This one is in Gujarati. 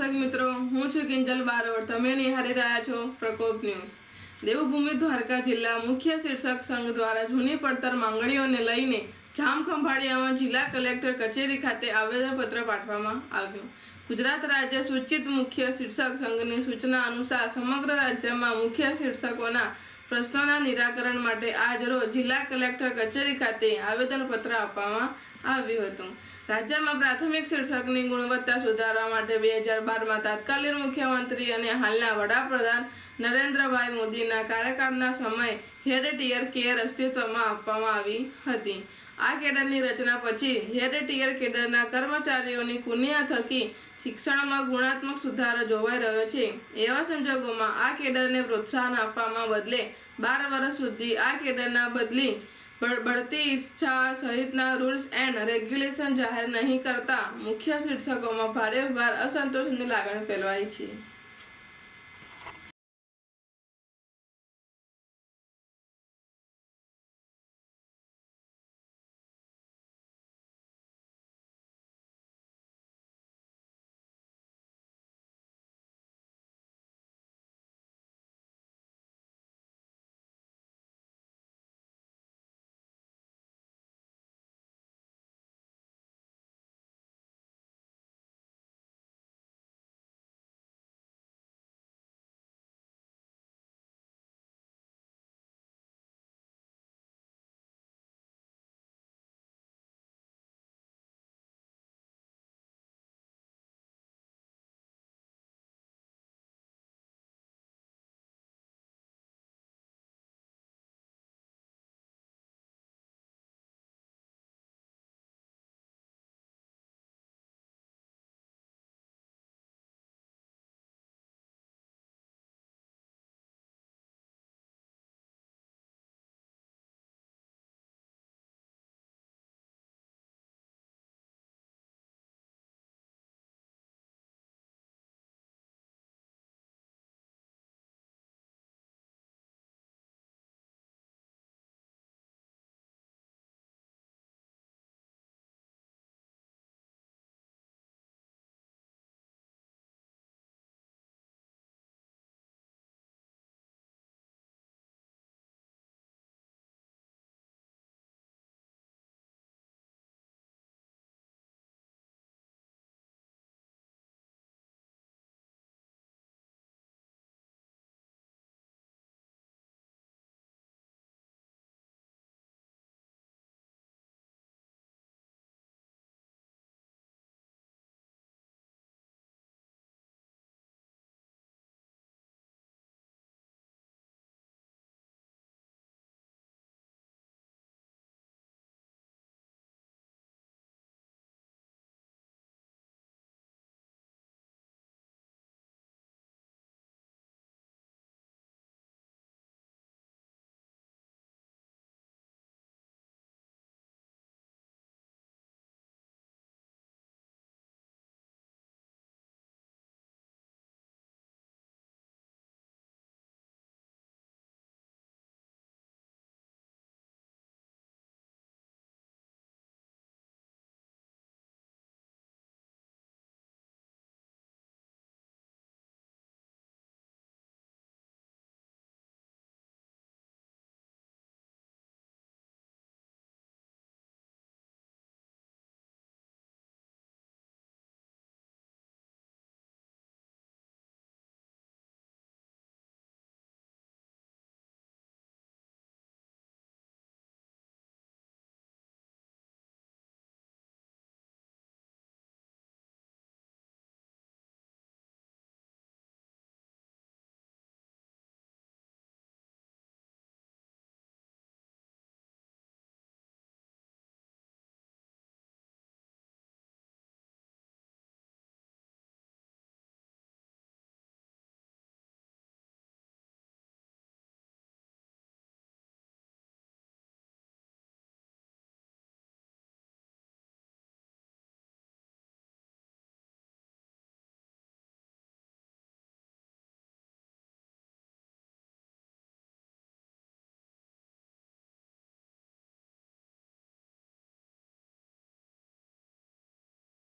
દર્શક મિત્રો, હું છું કિંજલ બારોડ. તમે નિહાળી રહ્યા છો પ્રકોપ ન્યૂઝ. દેવભૂમિ દ્વારકા જિલ્લા મુખ્ય શીર્ષક સંઘ દ્વારા જૂની પડતર માંગણીઓને લઈને જામખંભાળિયામાં જિલ્લા કલેક્ટર કચેરી ખાતે આવેદનપત્ર પાઠવવામાં આવ્યું. ગુજરાત રાજ્ય સૂચિત મુખ્ય શીર્ષક સંઘની સૂચના અનુસાર સમગ્ર રાજ્યમાં મુખ્ય શિક્ષકોના પ્રશ્નોના નિરાકરણ માટે આજ રોજ જિલ્લા કલેક્ટર કચેરી ખાતે આવેદનપત્ર આપવામાં આવ્યું હતું. રાજ્યમાં પ્રાથમિક શિક્ષકની ગુણવત્તા સુધારવા માટે બે હજાર બારમાં તાત્કાલિક મુખ્યમંત્રી અને હાલના વડાપ્રધાન નરેન્દ્રભાઈ મોદીના કાર્યકાળના સમયે હેડ ટીયર કેર અસ્તિત્વમાં આપવામાં આવી હતી. આ કેડરની રચના પછી હેડ ટીયર કેડરના કર્મચારીઓની કુનિયા થકી શિક્ષણમાં ગુણાત્મક સુધારો જોવાઈ રહ્યો છે. એવા સંજોગોમાં આ કેડરને પ્રોત્સાહન આપવામાં બદલે બાર વર્ષ સુધી આ કેડરના બદલી બઢતી ઈચ્છા સહિતના રૂલ્સ એન્ડ રેગ્યુલેશન જાહેર નહીં કરતા મુખ્ય શિક્ષકોમાં ભારે ભાર અસંતોષની લાગણી ફેલાવાઈ છે.